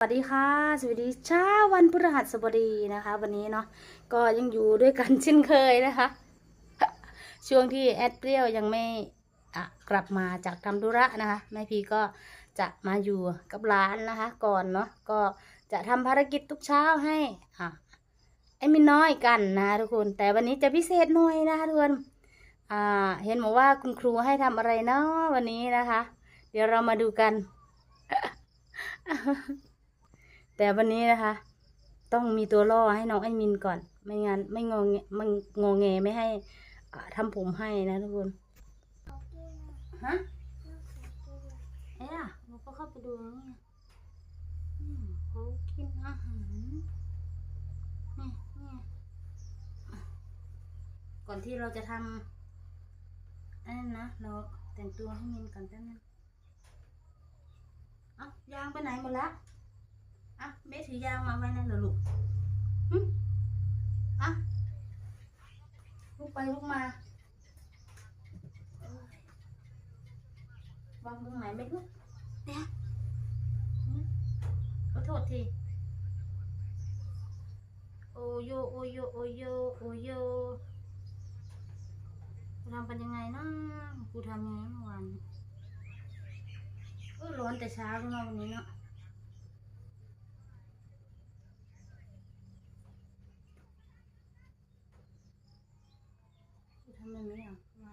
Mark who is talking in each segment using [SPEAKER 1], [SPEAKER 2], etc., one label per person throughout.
[SPEAKER 1] สวัสดีค่ะ สวัสดีเช้าวันพฤหัสบดีนะคะ วันนี้เนาะก็ยังอยู่ด้วยกันเช่นเคยนะคะ ช่วงที่แอดเปรี้ยวยังไม่กลับมาจากทำธุระนะคะแม่พีก็จะมาอยู่กับร้านนะคะ ก่อนเนาะก็จะทำภารกิจทุกเช้าให้อะไอ้มินน้อยกันนะทุกคนแต่วันนี้จะพิเศษหน่อยนะคะทุกคนอ่าเห็นบอกว่าคุณครูให้ทำอะไรเนาะวันนี้นะคะ เดี๋ยวเรามาดูกัน แต่วันนี้นะคะ ต้องมีตัวล่อให้น้องไอมินก่อน ไม่งั้นไม่งงมันงงแงไม่ให้ทำผมให้นะทุกคนฮะเอ๊ะเราก็เข้าไปดูนี่เขากินอาหารนี่นี่ก่อนที่เราจะทำอันนั้นนะ เราแต่งตัวให้มินก่อนแป๊บนึงเอ้ายางไปไหนหมดแล้ว อะเบสถือยางมาไว้นั่นเหรอลูกอะลุกไปลุกมา วางตรงไหนไม่รู้เนี่ยขอโทษทีโอโยโอโยโอโยโอโยทำเป็นยังไงนะกูทำยังไงเมื่อวานเออร้อนแต่เช้าเลยเนาะวันนี้เนาะ ทำแบบนี้อะมา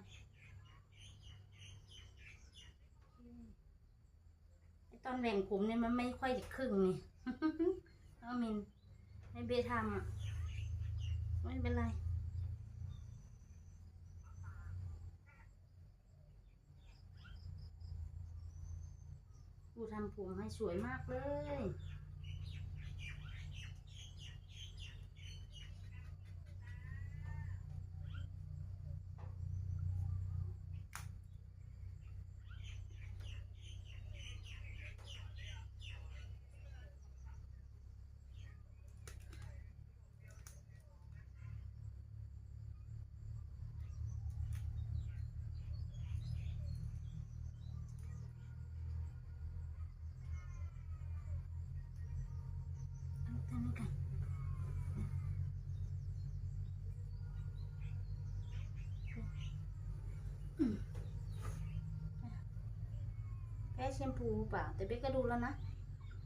[SPEAKER 1] ไอตอนแบ่งผมเนี่ยมันไม่ค่อยจะครึ่งนี่เอามินให้เบทำอะ ไม่เป็นไรกูทำผมให้สวยมากเลย เอาทำนี้กันอืม แชมพูเปล่า แต่เบ๊กก็ดูแล้วนะ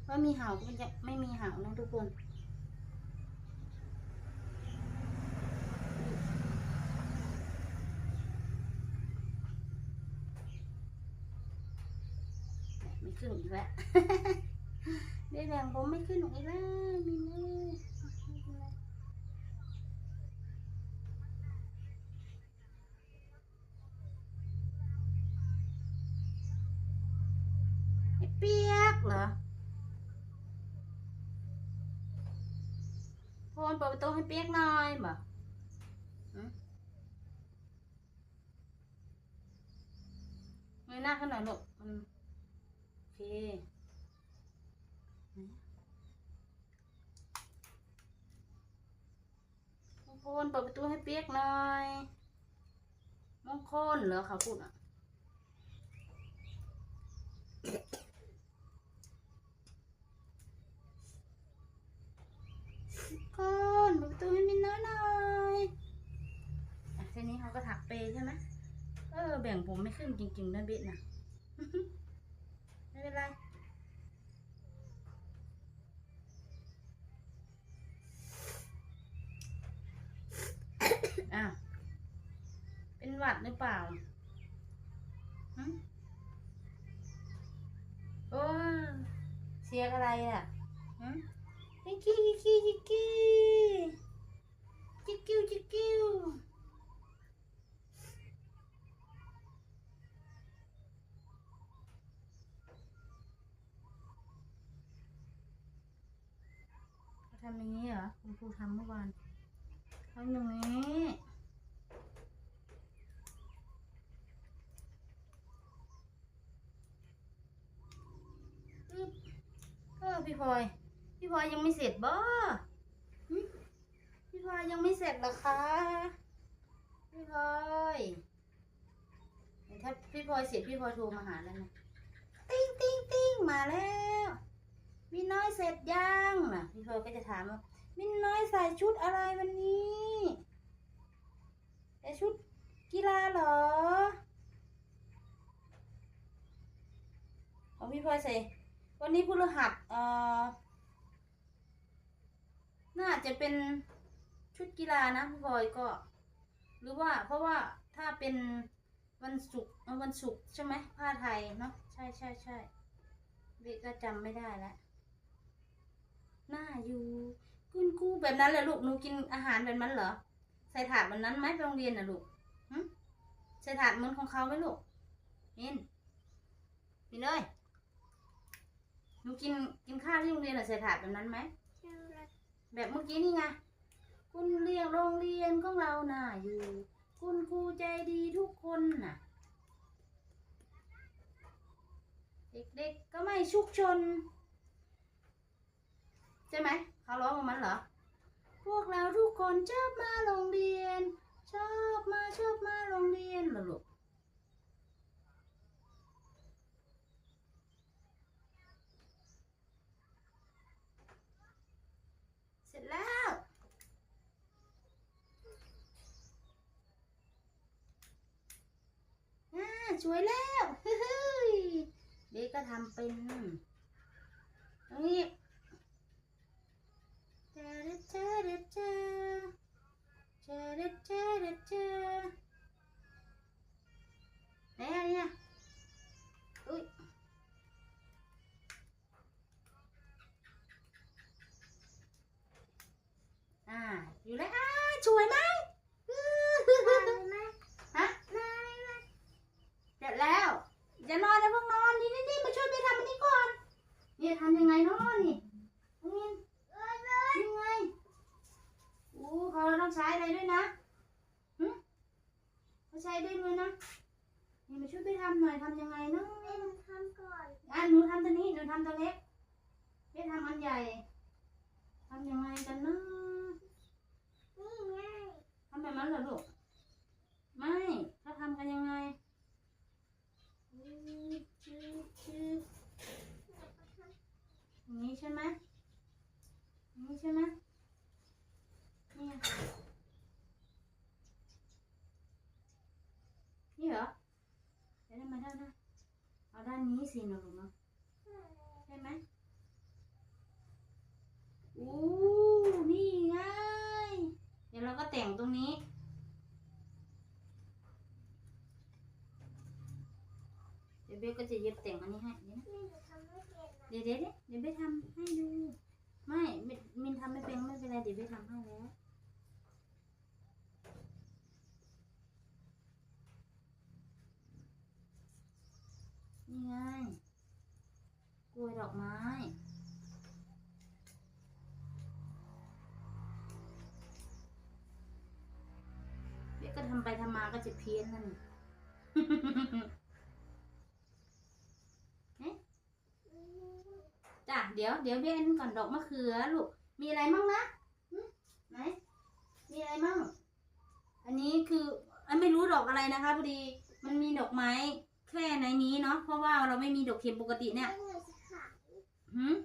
[SPEAKER 1] ว่ามีเห่าก็จะไม่มีเห่านะทุกคนไม่ขึ้นอีกแล้วได้แบงผมไม่ขึ้นอีกแล้วมี เปียกเหรอพรเปิดประตูให้เปียกหน่อยบ่หืมเงยหน้าขึ้นหน่อยลูกมันโอเคมงคลเปิดประตูให้เปียกหน่อยมงคลเหรอเขาพูดอะมง คลเปิดประตูให้มินน้อยหน่อยอะทีนี้เขาก็ถักเปใช่ไหมเออแบ่งผมไม่ขึ้นจริงๆนะเบ็ดนะไม่เป็นไรอ้าวเป็นหวัดหรือเปล่าโอ้เสียงอะไรอะ กกี้จิกกี้จิกกี้จิกกิ้วจิกกิ้วทำอย่างนี้เหรอคุณครูทำเมื่อวานทำอย่างนี้เออพี่พลอย พี่พลอยยังไม่เสร็จบ่พี่พลอยยังไม่เสร็จเหรอคะพี่พลอยถ้าพี่พลอยเสร็จพี่พลอยโทรมาหาแล้วนะติ้งติ้งติ้งมาแล้วมีน้อยเสร็จยังนะพี่พลอยก็จะถามว่ามินน้อยใส่ชุดอะไรวันนี้ใส่ชุดกีฬาเหรอของพี่พลอยใส่วันนี้พฤหัสเอ่อ น่าจะเป็นชุดกีฬานะพี่พลอยก็ หรือว่าเพราะว่าถ้าเป็นวันศุกร์วันศุกร์ใช่ไหมผ้าไทยเนาะใช่ใช่ใช่เบกก็จำไม่ได้แล้วหน้าอยู่กุนกู้แบบนั้นเลยลูกหนูกินอาหารแบบนั้นเหรอใส่ถาดแบบนั้นไหมไปโรงเรียนน่ะลูกใส่ถาดเหมือนของเขาไหมลูกมินมินเลยหนูกินกินข้าวที่โรงเรียนน่ะใส่ถาดแบบนั้นไหม แบบเมื่อกี้นี่ไงคุณเรียกโรงเรียนของเราน่ะอยู่ คุณครูใจดีทุกคนน่ะ เด็กๆก็ไม่ชุกชน ใช่ไหมเขาร้องของมันเหรอ พวกเราทุกคนชอบมาโรงเรียน ชอบมาชอบมาโรงเรียนหรอลูก เสร็จแล้ว อ่า สวยแล้วเฮ้ยเด็กก็ทำเป็นตรงนี้เจเดเจเดเจเจเดเจเดเจไหนอันเนี้ยอุ้ยอ่า อยู่แล้วอ่าสวยไหมฮะ เสร็จแล้ว อย่านอนอย่าเพิ่งนอน นี่นี่นี่มาช่วยไปทำอันนี้ก่อน เนี่ยทำยังไงเนาะนี่น้องมินยังไงอู้เขาต้องใช้อะไรด้วยนะหึเขาใช้ด้วยมือนะ นี่มาช่วยไปทำหน่อยทำยังไงเนาะอะหนูทำตัวนี้หนูทำตัวเล็กไปทำอันใหญ่ทำยังไงกันเนาะทำแบบนั้นเหรอลูกไม่เขาทำกันยังไงอย่างนี้ใช่ไหมอย่างนี้ใช่ไหมเนี่ยนี่เหรอเดี๋ยวได้มาด้านหน้าเอาด้า นี้สิหนูเนาะใช่ไหมอู้นี่ไง เดี๋ยวเราก็แต่งตรงนี้ เดี๋ยวเบลก็จะเย็บแต่งอันนี้ให้เดี๋ยวนะเดี๋ยวเดี๋ยวเดี๋ยวเบลทำให้ดู ไม่มิมินทำไม่เป็นไม่เป็นไรเดี๋ยวเบลทำให้แล้ว นี่ไงกล้วยดอกไม้เบลก็ทำไปทำมาก็จะเพี้ยนนั่นจ้ะเดี๋ยวเดี๋ยวเบนก่อนดอกมะเขือลูก มีอะไรมั่งนะไหนมีอะไรมั่ง อันนี้คืออันไม่รู้ดอกอะไรนะคะพอดี มันมีดอกไม้ แค่ในนี้เนาะเพราะว่าเราไม่มีดอกเข็มปกติเนี่ยหืม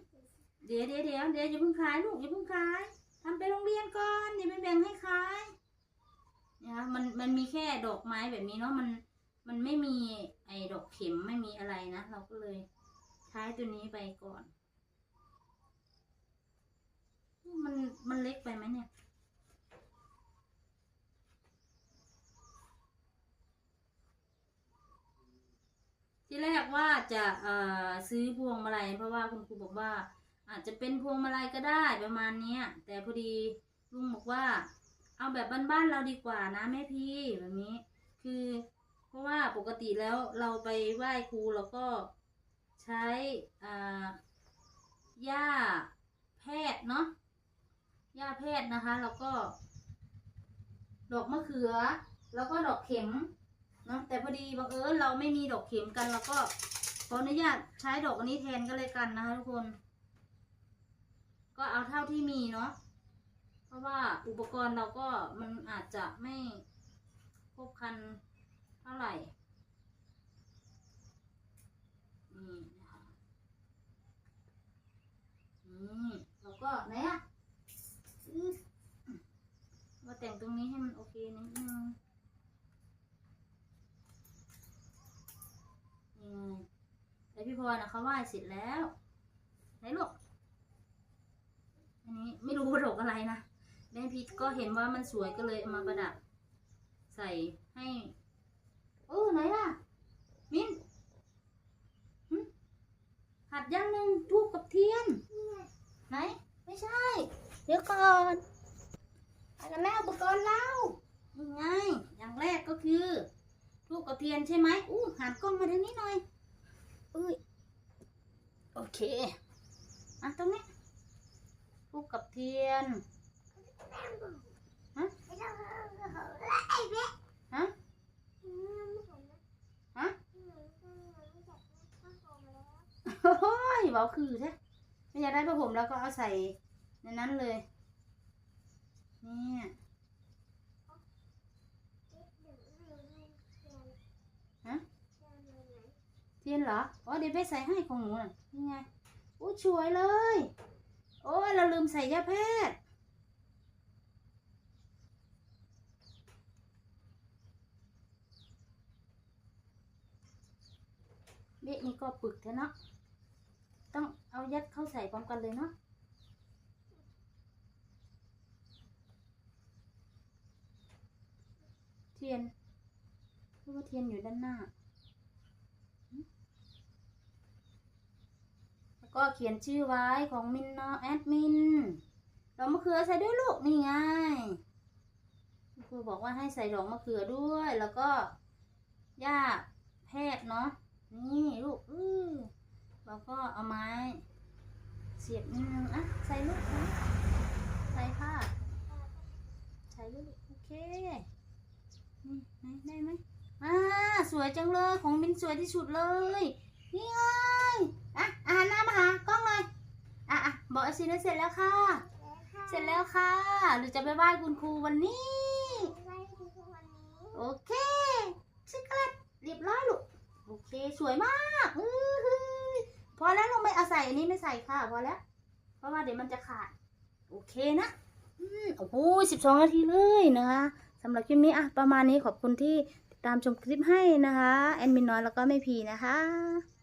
[SPEAKER 1] เดี๋ยวเดี๋ยวเดี๋ยวเดี๋ยวอย่าเพิ่งขายลูกอย่าเพิ่งขายทำไปโรงเรียนก่อนเดี๋ยวไปแบ่งให้ขายนะคะมันมันมีแค่ดอกไม้แบบนี้เนาะมันมันไม่มีไอ้ดอกเข็มไม่มีอะไรนะ เราก็เลยใช้ตัวนี้ไปก่อน มันมันเล็กไปไหมเนี่ย ที่แรกว่าจะซื้อพวงมาลัยเพราะว่าคุณครูบอกว่า อาจจะเป็นพวงมาลัยก็ได้ประมาณเนี้ย แต่พอดีลุงบอกว่า เอาแบบบ้านๆเราดีกว่านะแม่พี่แบบนี้ คือ เพราะว่าปกติแล้วเราไปไหว้ครูเราก็ใช้อ่าหญ้าแพทย์เนาะหญ้าแพทย์นะคะ แล้วก็ ดอกมะเขือ แล้วก็ดอกเข็ม เนาะแต่พอดีบังเอิญเราไม่มีดอกเข็มกันเราก็ขออนุญาตใช้ดอกอันนี้แทนก็เลยกันนะคะทุกคน ก็เอาเท่าที่มีเนาะเพราะว่าอุปกรณ์เราก็มันอาจจะไม่ครบครันเท่าไหร่นี่ นะเขาไหว้เสร็จแล้วไหนลูกอันนี้ไม่รู้ดอกอะไรนะแม่พีทก็เห็นว่ามันสวยก็เลยเอามาประดับ ใส่ให้เออไหนล่ะ มินหึหัดยังหนึ่งทูบกับเทียน ไหน ไม่ใช่ เดี๋ยวก่อนไปกันแล้วอุปกรณ์เรายังไง อย่างแรกก็คือทูบกับเทียนใช่ไหมอู้หันกล้องมาทางนี้หน่อยอุ้ย โอเคอะตรงนี้ทูบกับเทียนฮะฮะฮะโอ้ยเบาคือใช่ไม่อยากได้ผ้าห่มแล้วก็เอาใส่ในนั้นเลย เนี่ย เทียนเหรอ อ๋อเดี๋ยวไปใส่ให้ของหนูน่ะนี่ไงอู้สวยเลย โอ้ยเราลืมใส่ยาแพทย์เด็กนี่ก็ปึกแท้เนาะ ต้องเอายัดเข้าใส่พร้อมกันเลยเนาะเทียนหรือว่าเทียนอยู่ด้านหน้า แล้ว ก็เขียนชื่อไว้ของมินเนาะแอดมินดอกมะเขือใส่ด้วยลูกนี่ไงครูบอกว่าให้ใส่ดอกมะเขือด้วยแล้วก็หญ้าแพทย์เนาะนี่ลูกอือแล้วก็เอาไม้ เสียบนิดนึงอะใส่ลูกนะใส่ค่ะใส่ลูกโอเคนี่ไหนได้ไหมอ่าสวยจังเลยของมินสวยที่สุดเลยนี่ไง อะอาหารหน้ามาหากล้องหน่อยอะอะบอกอาชีนะเสร็จแล้วค่ะ เสร็จแล้วค่ะหรือจะไปไหว้คุณครูวันนี้ โอเคชิคกเลตเรียบร้อยลูกโอเคสวยมากอื้อหือพอแล้วลงไม่เอาใส่อันนี้ไม่ใส่ค่ะพอแล้ว เพราะว่าเดี๋ยวมันจะขาด โอเคนะอืมโอ้โหสิบสองนาทีเลยนะคะสำหรับคลิปนี้อะประมาณนี้ขอบคุณที่ติดตามชมคลิปให้นะคะ แอดมินน้อยแล้วก็ไม่พีนะคะ